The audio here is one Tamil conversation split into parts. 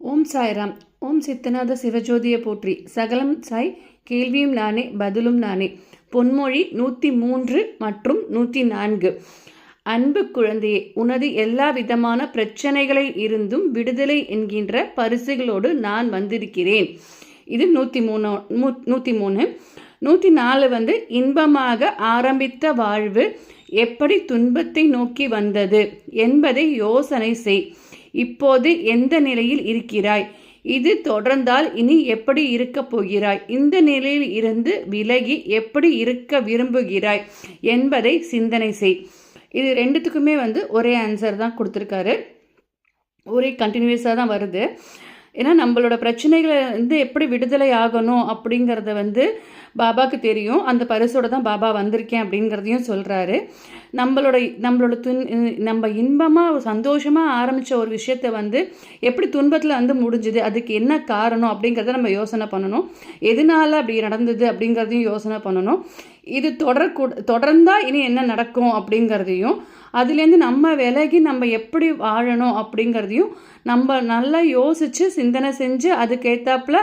ஓம் சாய்ராம். ஓம் சித்தநாத சிவஜோதியை போற்றி. சகலம் சாய் கேள்வியும் நானே பதிலும் நானே. பொன்மொழி நூற்றி மூன்று மற்றும் நூற்றி நான்கு. அன்பு குழந்தையே உனது எல்லா விதமான பிரச்சனைகளில் இருந்தும் விடுதலை என்கின்ற பரிசுகளோடு நான் வந்திருக்கிறேன். இது நூற்றி மூணு நூற்றி மூணு. நூற்றி நாலு வந்து இன்பமாக ஆரம்பித்த வாழ்வு எப்படி துன்பத்தை நோக்கி வந்தது என்பதை யோசனை செய். இப்போது எந்த நிலையில் இருக்கிறாய்? இது தொடர்ந்தால் இனி எப்படி இருக்கப் போகிறாய்? இந்த நிலையில் இருந்து விலகி எப்படி இருக்க விரும்புகிறாய் என்பதை சிந்தனை செய். இது ரெண்டுத்துக்குமே வந்து ஒரே ஆன்சர் தான் கொடுத்துருக்காரு. ஒரே கண்டினியூஸாக தான் வருது. ஏன்னா நம்மளோட பிரச்சனைகளை வந்து எப்படி விடுதலை ஆகணும் அப்படிங்கிறத வந்து பாபாவுக்கு தெரியும். அந்த பரிசோட தான் பாபா வந்திருக்கேன் அப்படிங்கிறதையும் சொல்கிறாரு நம்மளோட நம்மளோட துன் நம்ம இன்பமாக சந்தோஷமாக ஆரம்பித்த ஒரு விஷயத்த வந்து எப்படி துன்பத்தில் வந்து முடிஞ்சுது அதுக்கு என்ன காரணம் அப்படிங்கிறத நம்ம யோசனை பண்ணணும். எதனால் அப்படி நடந்தது அப்படிங்கிறதையும் யோசனை பண்ணணும். இது தொடரக்கூ தொடர்ந்தால் இனி என்ன நடக்கும் அப்படிங்கிறதையும் அதுலேருந்து நம்ம விலகி நம்ம எப்படி வாழணும் அப்படிங்கிறதையும் நம்ம நல்லா யோசித்து சிந்தனை செஞ்சு அதுக்கேற்றாப்புல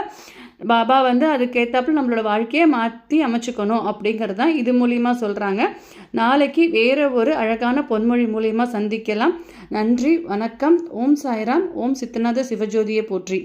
பாபா வந்து அதுக்கேற்றாப்புல நம்மளோட வாழ்க்கையை மாற்றி அமைச்சுக்கணும் அப்படிங்கிறது தான் இது மூலியமாக சொல்கிறாங்க நாளைக்கு வேறு ஒரு அழகான பொன்மொழி மூலியமாக சந்திக்கலாம். நன்றி வணக்கம். ஓம் சாய்ராம். ஓம் சித்தநாத சிவஜோதியை போற்றி.